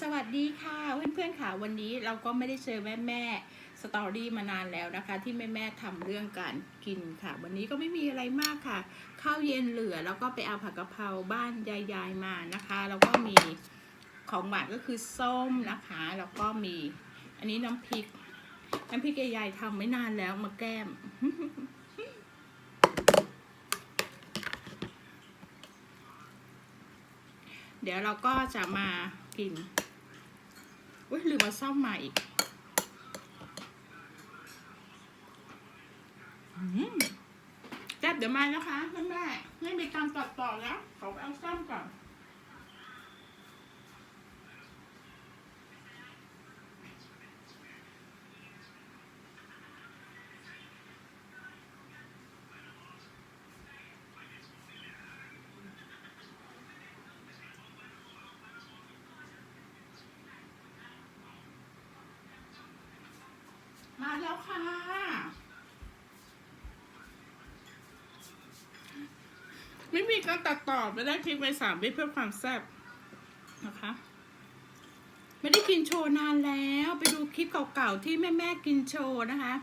สวัสดีค่ะเพื่อนๆค่ะวันนี้เราก็ไม่ได้เจอแม่แม่สตอรี่มานานแล้วนะคะ ที่แม่แม่ทำเรื่องการกินค่ะ วันนี้ก็ไม่มีอะไรมากค่ะข้าวเย็นเหลือแล้วก็ไปเอาผักกะเพราบ้านยายๆมานะคะแล้วก็มีของหวานก็คือส้มนะคะแล้วก็มี อันนี้น้ำพริก น้ำพริกยายๆทำไม่นานแล้วมาแก้มเดี๋ยวเราก็จะมากิน อุ้ยลืมมาซ่อมมาอีกอืมแซ่บเดี๋ยวมานะคะแม่แม่ไม่มีการตัดต่อแล้วขอไปเอาซ่อมก่อน มาแล้วค่ะ ไม่ารตัดต่อไม่ได้คลิปไปสามวิเพื่อความแซ่บนะคะ ไม่ได้กินโชว์นานแล้ว ไปดูคลิปเก่าๆที่แม่ๆกินโชว์นะคะ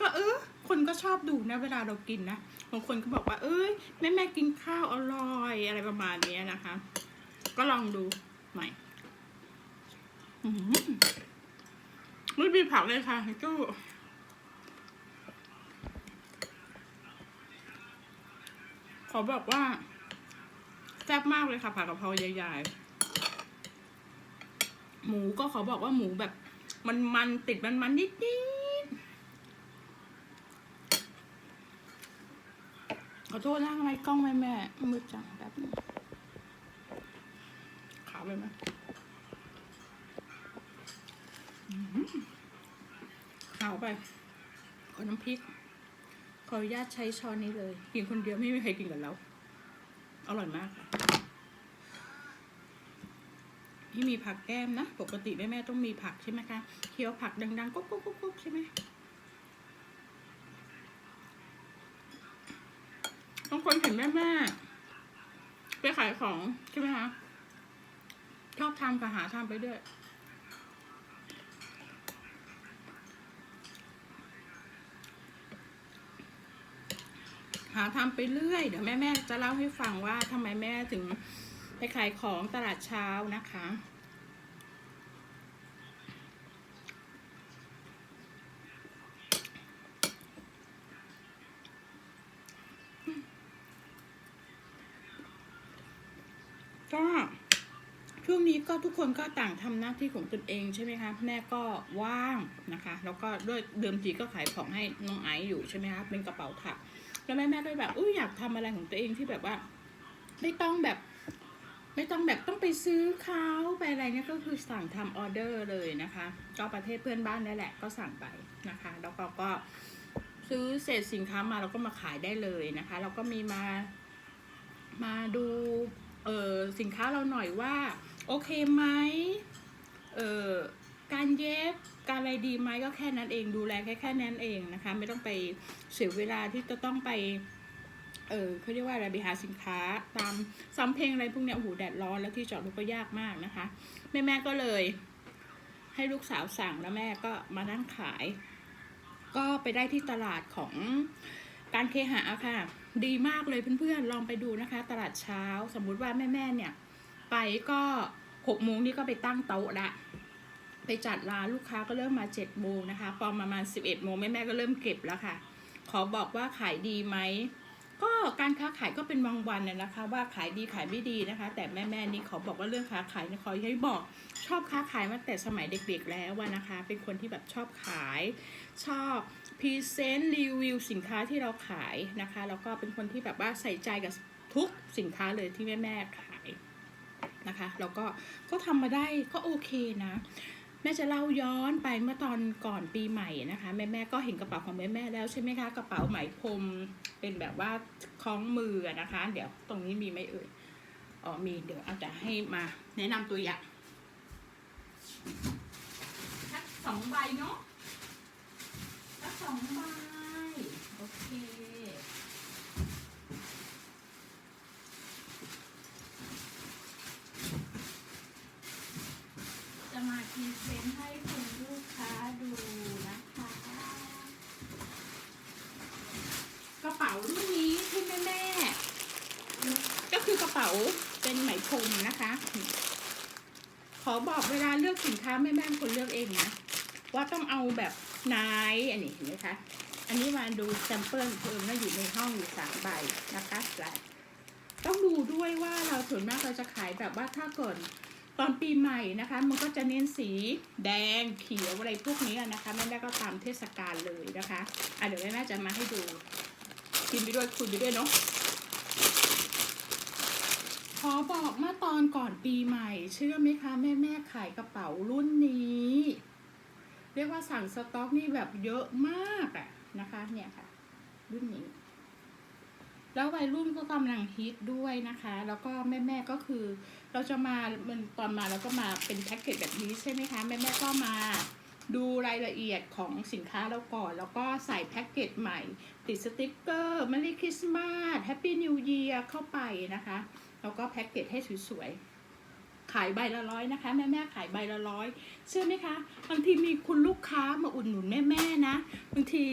ก็เออคนก็ชอบดูนะเวลาเรากินนะบางคนก็บอกว่า เอ้ยแม่ๆกินข้าวอร่อยอะไรประมาณนี้นะคะ ก็ลองดูใหม่ไม่มีผักเลยค่ะก็ขอบอกว่า แซ่บมากเลยค่ะผักกะเพราใหญ่ๆ หมูก็ขอบอกว่าหมูแบบ มันมันๆติดมันมันๆนิดนิดขอโทษนะทำไมกล้องแม่แม่มืดจังแบบนึงขาวไปไหมอื้อหือขาวไปขอน้ำพริกขออนุญาตใช้ช้อนนี้เลยกินคนเดียวไม่มีใครกินกับเรา อร่อยมากค่ะที่มีผักแก้มนะ ปกติแม่แม่ต้องมีผักใช่ไหมคะ เคี้ยวผักดังๆกุ๊กกุ๊กกุ๊กใช่ไหมบางคนเห็นแม่แม่ไปขายของใช่ไหมคะ ชอบทำกับหาทำไปด้วย หาทำไปเรื่อย เดี๋ยวแม่แม่จะเล่าให้ฟังว่าทำไมแม่ถึงไปขายของตลาดเช้านะคะ ก็ช่วงนี้ก็ทุกคนก็ต่างทำหน้าที่ของตนเองใช่ไหมคะ แม่ก็ว่างนะคะ แล้วก็ด้วยเดิมทีก็ขายของให้น้องไอซ์อยู่ใช่ไหมคะ เป็นกระเป๋าถัก แล้วแม่แม่ก็แบบอุ้ยอยากทำอะไรของตัวเองที่แบบว่า ไม่ต้องแบบ ไม่ต้องแบบต้องไปซื้อเขาไปอะไรเนี่ยก็คือสั่งทำออเดอร์เลยนะคะ ก็ประเทศเพื่อนบ้านนั่นแหละก็สั่งไปนะคะ แล้วก็ก็ซื้อเศษสินค้ามาแล้วก็มาขายได้เลยนะคะแล้วก็มีมามาดูเออสินค้าเราหน่อยว่า โอเคไหมเออ การเย็บการอะไรดีไหมก็แค่นั้นเองดูแลแค่แค่นั้นเองนะคะ ไม่ต้องไปเสียเวลาที่จะต้องไปเออเขาเรียกว่าอะไรไปหาสินค้าตามซ้ำเพลงอะไรพวกเนี้ยโอ้โหแดดร้อนแล้วที่จอดรถก็ยากมากนะคะ แม่แม่ก็เลย ให้ลูกสาวสั่งแล้วแม่ก็มานั่งขาย ก็ไปได้ที่ตลาดของการเคหะค่ะ ดีมากเลยเพื่อนๆลองไปดูนะคะ ตลาดเช้า สมมุติว่าแม่ๆเนี่ย ไปก็หกโมงนี่ก็ไปตั้งโต๊ะละ ไปจัดร้านลูกค้าก็เริ่มมาเจ็ดโมงนะคะพอประมาณสิบเอ็ดโมงแม่ๆก็เริ่มเก็บแล้วค่ะ ขอบอกว่าขายดีไหมก็การค้าขายก็เป็นบางวันน่ะนะคะ ว่าขายดีขายไม่ดีนะคะ แต่แม่แม่นี่เขาบอกว่าเรื่องค้าขายเนี่ยขอให้บอก ชอบค้าขายมาแต่สมัยเด็กๆแล้วว่านะคะ เป็นคนที่แบบชอบขาย ชอบพรีเซนต์รีวิวสินค้าที่เราขายนะคะแล้วก็เป็นคนที่แบบว่าใส่ใจกับทุกสินค้าเลยที่แม่ๆขายนะคะแล้วก็ก็ทำมาได้ก็โอเคนะ แม่จะเล่าย้อนไปเมื่อตอนก่อนปีใหม่นะคะ แม่แม่ก็เห็นกระเป๋าของแม่แม่แล้วใช่ไหมคะกระเป๋าไหมพรมเป็นแบบว่าคล้องมือนะคะ เดี๋ยวตรงนี้มีไหมเอ่ยอ๋อมีเดี๋ยวเอาจะให้มาแนะนำตัวอย่างสักสองใบเนาะสักสองใบโอเค พรีเซนต์ให้คุณลูกค้าดูนะคะ กระเป๋ารุ่นนี้ที่แม่แม่ๆก็คือกระเป๋าเป็นไหมพรมนะคะ ขอ บอกเวลาเลือกสินค้าแม่แม่คนเลือกเองนะ ว่าต้องเอาแบบไนท์อันนี้เห็นไหมคะ อันนี้มาดูแซมเปิลเพิ่มแล้วอยู่ในห้องอยู่สามใบนะคะหลายต้องดูด้วยว่าเราส่วนมากเราจะขายแบบว่าถ้าเกิดตอนปีใหม่นะคะ มันก็จะเน้นสีแดงเขียวอะไรพวกนี้นะคะแม่แม่ก็ตามเทศกาลเลยนะคะอะเดี๋ยวแม่แม่จะมาให้ดูกินไปด้วยคุยไปด้วยเนาะ ขอบอกเมื่อตอนก่อนปีใหม่ เชื่อไหมคะ แม่แม่ขายกระเป๋ารุ่นนี้ เรียกว่าสั่งสต็อกนี่แบบเยอะมากอะนะคะ เนี่ยค่ะ รุ่นนี้ แล้ววัยรุ่นก็กำลังฮิตด้วยนะคะ แล้วก็แม่แม่ก็คือ เราจะมามันตอนมาเราก็มาเป็นแพ็กเกจแบบนี้ใช่ไหมคะ แม่แม่ก็มาดูรายละเอียดของสินค้าเราก่อน แล้วก็ใส่แพ็กเกจใหม่ ติดสติกเกอร์ม r รีคริสต์มาสแฮปปี้นิวเยียร์เข้าไปนะคะ แล้วก็แพ็กเกจให้สวยๆ ขายใบละร้อยนะคะแม่แม่ๆขายใบละร้อยเชื่อไหมคะบางทีมีคุณลูกค้ามาอุดหนุนแม่ๆนะบางที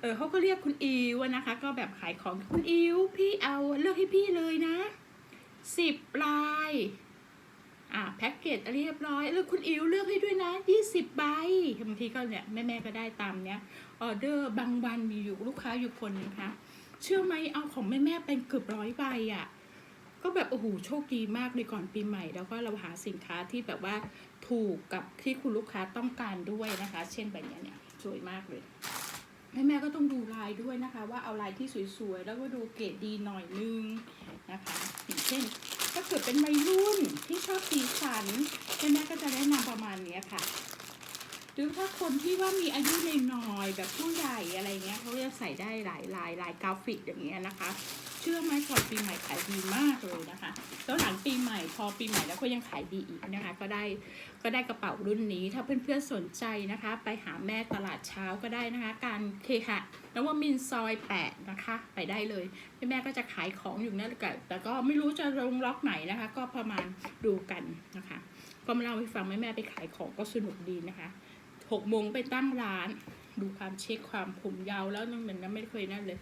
เออเขาก็เรียกคุณอิวนะคะ ก็แบบขายของคุณอิวพี่เอาเลือกให้พี่เลยนะสิบลายอ่าแพ็กเกจเรียบร้อยแล้วคุณอิวเลือกให้ด้วยนะยี่สิบใบบางทีก็เนี่ยแม่ๆก็ได้ตามเนี้ยออเดอร์บางวันมีอยู่ลูกค้าอยู่คนนะคะเชื่อไหมเอาของแม่ๆเป็นเกือบร้อยใบอะ่ะ ก็แบบโอ้โหโชคดีมากเลยก่อนปีใหม่ แล้วก็เราหาสินค้าที่แบบว่าถูกกับที่คุณลูกค้าต้องการด้วยนะคะ เช่นแบบนี้เนี่ยสวยมากเลยแม่แม่ก็ต้องดูลายด้วยนะคะ ว่าเอาลายที่สวยๆ แล้วก็ดูเกรดดีหน่อยนึงนะคะอย่างเช่นถ้าเกิดเป็นวัยรุ่นที่ชอบสีสันแม่แม่ก็จะแนะนำประมาณนี้ค่ะ หรือถ้าคนที่ว่ามีอายุหน่อยแบบผู้ใหญ่อะไรเงี้ยเขาจะใส่ได้หลายลายลายกราฟิกอย่างเงี้ยนะคะ เชื่อไหมก่อนปีใหม่ขายดีมากเลยนะคะ แล้วหลังปีใหม่พอปีใหม่แล้วก็ยังขายดีอีกนะคะ ก็ได้ก็ได้กระเป๋ารุ่นนี้ ถ้าเพื่อนๆสนใจนะคะ ไปหาแม่ตลาดเช้าก็ได้นะคะ การเคหะนวมินซอย8นะคะ ไปได้เลยแม่แม่ก็จะขายของอยู่นั่นแหละแต่ก็ไม่รู้จะลงล็อกไหนนะคะ ก็ประมาณดูกันนะคะก็มาเล่าให้ฟังแม่แม่ไปขายของก็สนุกดีนะคะ หกโมงไปตั้งร้าน ดูความเช็คความผมยาวแล้วนั่นเหมือนนั้นไม่เคยนั่นเลย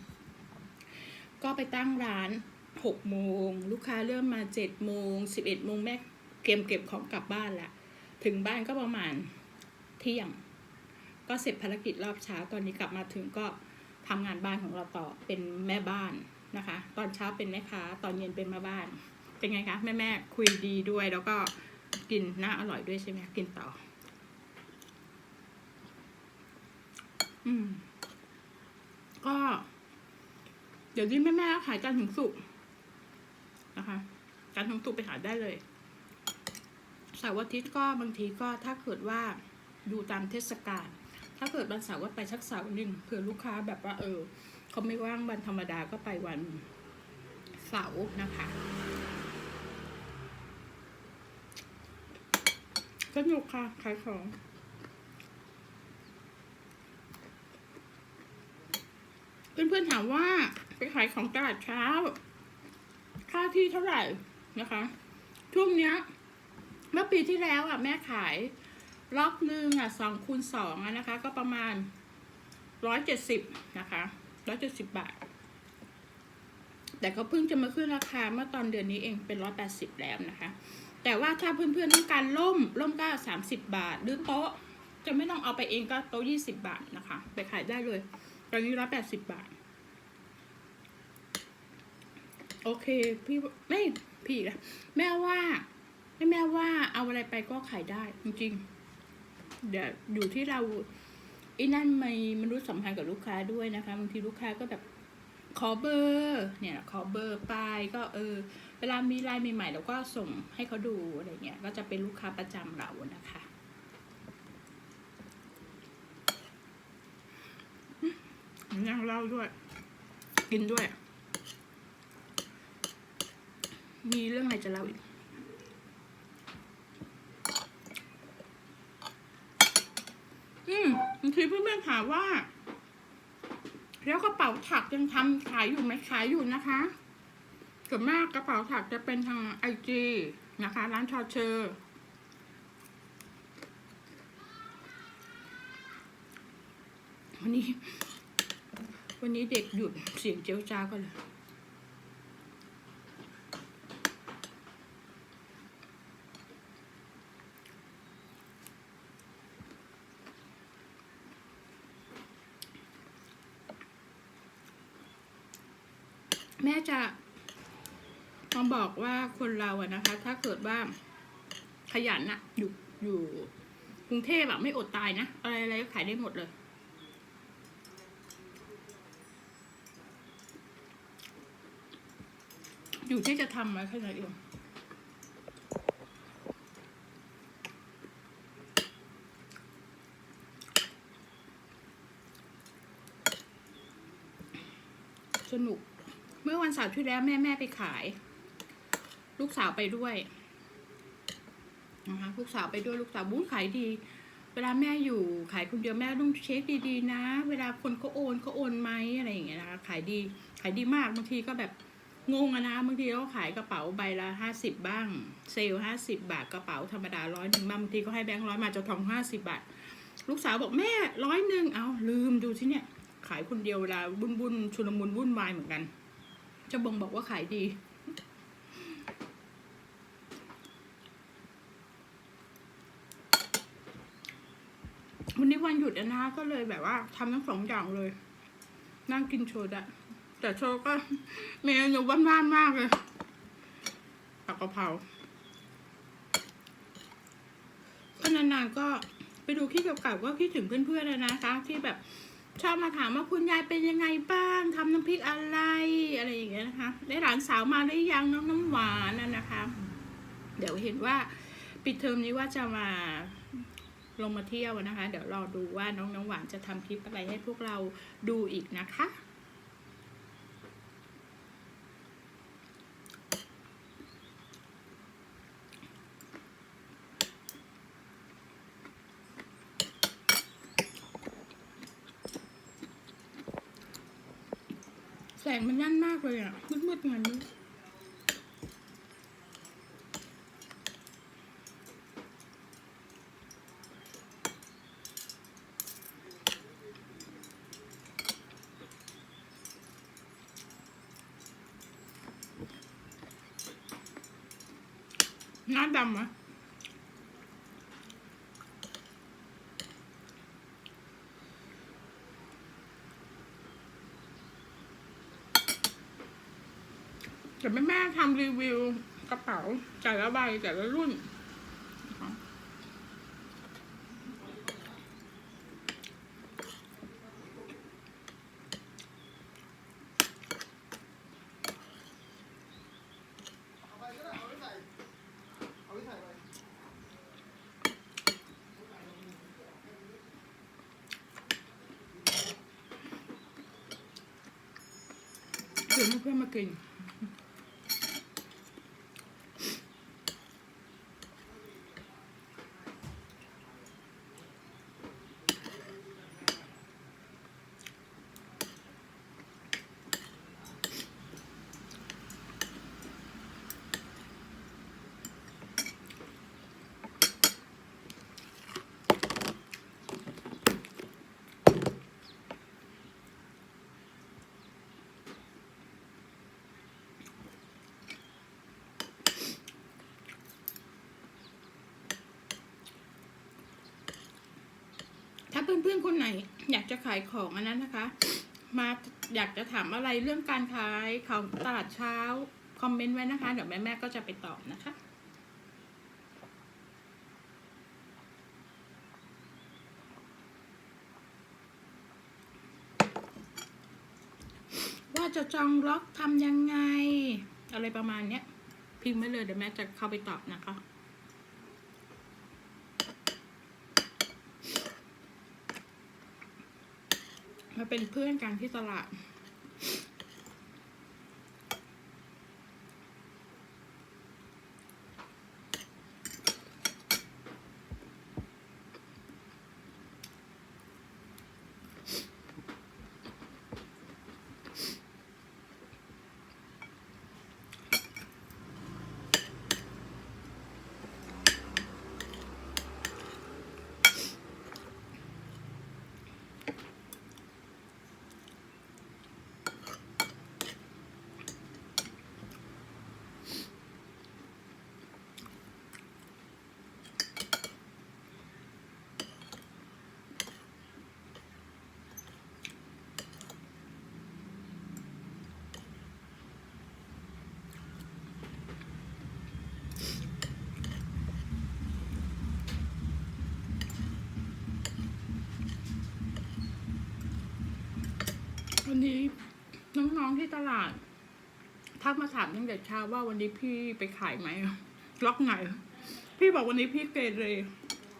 ก็ไปตั้งร้านหกโมงลูกค้าเริ่มมาเจ็ดโมงสิบเอ็ดโมงแม่เกมเก็บของกลับบ้านละถึงบ้านก็ประมาณเที่ยง ก็เสร็จภารกิจรอบเช้าตอนนี้กลับมาถึงก็ทำงานบ้านของเราต่อเป็นแม่บ้านนะคะ ตอนเช้าเป็นแม่ค้าตอนเย็นเป็นแม่บ้าน เป็นไงคะแม่แม่ๆคุยดีด้วยแล้วก็กินน่าอร่อยด้วยใช่ไหมกินต่อ อืม ก็ เดี๋ยวนี้แม่แม่ขายจันทร์ถึงศุกนะคะจันทร์ถึงศุกไปหาได้เลยเสาร์อาทิตย์ก็บางทีก็ถ้าเกิดว่าดูตามเทศกาลถ้าเกิดวันเสาร์ก็ไปชักเสาร์หนึ่งเผื่อลูกค้าแบบว่า เออเขาไม่ว่างวันธรรมดาก็ไปวันเสาร์นะคะสนุกค่ะขายของ เพื่อนๆถามว่าไปขายของตลาดเช้า ค่าที่เท่าไหร่นะคะ ช่วงเนี้ย เมื่อปีที่แล้วอะแม่ขายล็อกหนึ่งอะสองคูณสองนะคะ ก็ประมาณร้อยเจ็ดสิบนะคะร้อยเจ็ดสิบบาท แต่เขาเพิ่งจะมาขึ้นราคาเมื่อตอนเดือนนี้เองเป็นร้อยแปดสิบแล้วนะคะ แต่ว่าถ้าเพื่อนๆต้องการล่มล่มก็สามสิบบาท หรือโต๊ะจะไม่ต้องเอาไปเองก็โต๊ะยี่สิบบาทนะคะ ไปขายได้เลย ตอนนี้ร้อยแปดสิบบาท โอเค พี่ไม่พี่ละแม่ว่าให้แม่ว่าเอาอะไรไปก็ขายได้ จริงๆเดี๋ยวอยู่ที่เราอีนั่นไม่มนุษย์สัมพันธ์กับลูกค้าด้วยนะคะบางทีลูกค้าก็แบบขอเบอร์เนี่ยขอเบอร์ไปก็เออ เวลามีไลน์ใหม่ๆเราก็ส่งให้เขาดูอะไรเงี้ยก็จะเป็นลูกค้าประจำเรานะคะ นั่งเล่าด้วย กินด้วย มีเรื่องอะไรจะเล่าอีกอืมคือเพื่อนๆถามว่า แล้วกระเป๋าถักยังทำขายอยู่ไหมขายอยู่นะคะส่วนมากกระเป๋าถักจะเป็นทางไอจีนะคะ ร้านชอเชอร์วันนี้ วันนี้เด็กหยุดเสียงเจ้าจ้าก็เลย แม่จะมาบอกว่าคนเราอะนะคะ ถ้าเกิดว่าขยันอะอยู่อยู่กรุงเทพอะไม่อดตายนะ อะไรอะไรก็ขายได้หมดเลยอยู่ที่จะทำมาแค่ไหนนเองสนุก เมื่อวันเสาร์ที่แล้วแม่แม่ไปขาย ลูกสาวไปด้วยนะคะลูกสาวไปด้วยลูกสาวบู๊ขายดี เวลาแม่อยู่ขายคนเดียวแม่ต้องเช็คดีๆนะ เวลาคนเขาโอนเขาโอนไหมอะไรอย่างเงี้ยนะคะขายดีขายดีมากบางทีก็แบบงงอะนะบางทีก็ขายกระเป๋าใบละห้าสิบบ้าง เซลห้าสิบบาทกระเป๋าธรรมดาร้อยหนึ่งบางทีก็ให้แบงค์ร้อยมาจะทองห้าสิบบาท ลูกสาวบอกแม่ร้อยหนึ่งเอาลืมดูที่เนี่ย ขายคนเดียวเวลาบุญบุญชุลมุนวุ่นวายเหมือนกัน จะบ่งบอกว่าขายดี วันนี้วันหยุดนะก็เลยแบบว่าทำทั้งสองอย่างเลย นั่งกินโชดะแต่โชก็เมนูบ้านๆมากเลยผักกะเพราก็นานๆก็ไปดูคลิปเก่าๆก็คิดถึงเพื่อนๆเลยนะคะที่แบบ ชอบมาถามว่าคุณยายเป็นยังไงบ้างทำน้ำพริกอะไรอะไรอย่างเงี้ยนะคะ ได้หลานสาวมาได้ยังน้องน้ำหวานนั่นนะคะ เดี๋ยวเห็นว่าปิดเทอมนี้ว่าจะมาลงมาเที่ยวนะคะ เดี๋ยวรอดูว่าน้องน้ำหวานจะทำคลิปอะไรให้พวกเราดูอีกนะคะ มันยั่นมากเลยอะมืดๆงั้นนี้หน้าดำอะ แต่แม่แม่ทำรีวิวกระเป๋าแต่ละใบแต่ละรุ่นนะคะเเพื่อนๆคนไหน อยากจะขายของอันนั้นนะคะ มาอยากจะถามอะไรเรื่องการขายของตลาดเช้า คอมเมนต์ไว้นะคะ เดี๋ยวแม่ๆก็จะไปตอบนะคะว่าจะจองล็อกทำยังไง อะไรประมาณเนี้ย พิมพ์ไว้เลยเดี๋ยวแม่จะเข้าไปตอบนะคะ มาเป็นเพื่อนกันที่ตลาด วันนี้น้องๆที่ตลาดทักมาถามตั้งแต่เช้าว่าวันนี้พี่ไปขายไหมล็อกไหน พี่บอกวันนี้พี่เกเร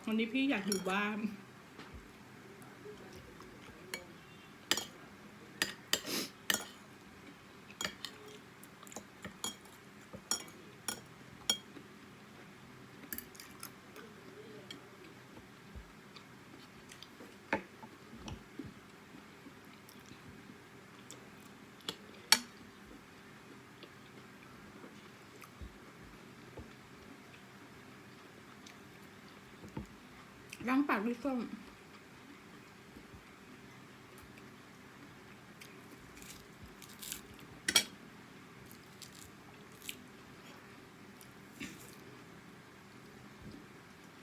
วันนี้พี่อยากอยู่บ้าน ล้างปากด้วยส้ม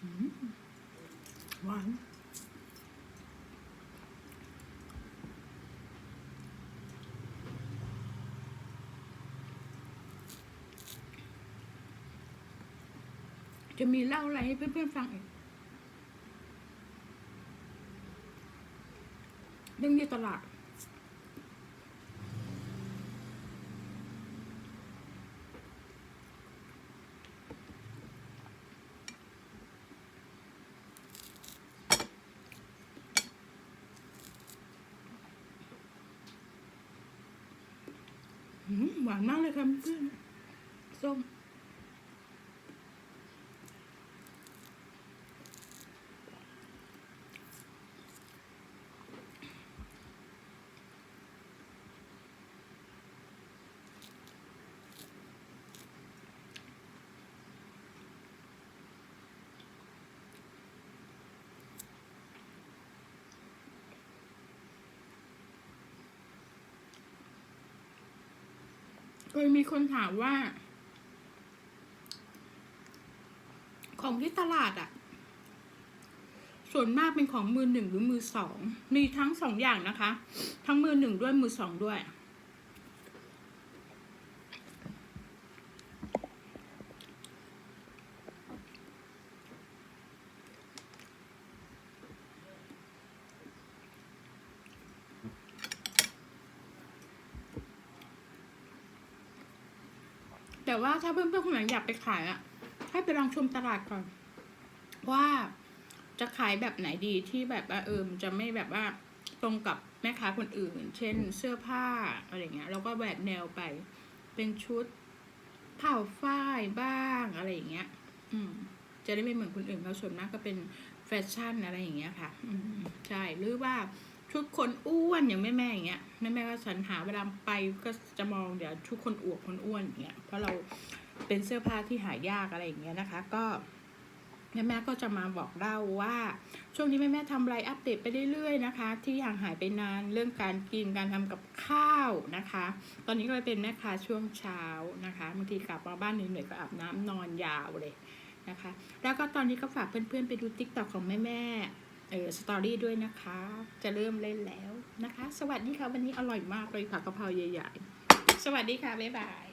อืมหวานจะมีเล่าอะไรให้เพื่อนๆฟังอีก เรื่องที่ตลาดหวานมากเลยค่ะเพื่อนส้ม เคยมีคนถามว่า ของที่ตลาดอะส่วนมากเป็นของมือหนึ่งหรือมือสอง มีทั้งสองอย่างนะคะ ทั้งมือหนึ่งด้วยมือสองด้วย แต่ว่าถ้าเพื่อนๆคนไหนอยากไปขายอะให้ไปลองชมตลาดก่อน ว่าจะขายแบบไหนดีที่แบบว่าเออจะไม่แบบว่าตรงกับแม่ค้าคนอื่น เช่น เสื้อผ้าอะไรเงี้ยเราก็แหวกแนวไป เป็นชุดผ้าฝ้ายบ้างอะไรอย่างเงี้ย อืม จะได้ไม่เหมือนคนอื่นเขาส่วนมากก็เป็นแฟชั่นอะไรอย่างเงี้ยค่ะ อืมใช่หรือว่า ชุดคนอ้วนอย่างแม่แม่อย่างเงี้ยแม่แม่ก็สรรหาเวลาไปก็จะมองเดี๋ยวชุดคนอวบคนอ้วนอย่างเงี้ยเพราะเราเป็นเสื้อผ้าที่หายากอะไรอย่างเงี้ยนะคะ ก็แม่แม่ก็จะมาบอกเล่าว่า ช่วงนี้แม่แม่ทำไรอัปเดตไปเรื่อยๆนะคะ ที่ห่างหายไปนานเรื่องการกินการทำกับข้าวนะคะ ตอนนี้ก็เป็นแม่ค้าช่วงเช้านะคะบางทีกลับมาบ้านเหนื่อยๆก็อาบน้ำนอนยาวเลยนะคะ แล้วก็ตอนนี้ก็ฝากเพื่อนๆไปดูติ๊กต็อกของแม่แม่ เออสตอรี่ด้วยนะคะ จะเริ่มเล่นแล้วนะคะ สวัสดีค่ะ วันนี้อร่อยมากเลยผักกะเพราใหญ่ๆ สวัสดีค่ะ บ๊ายบาย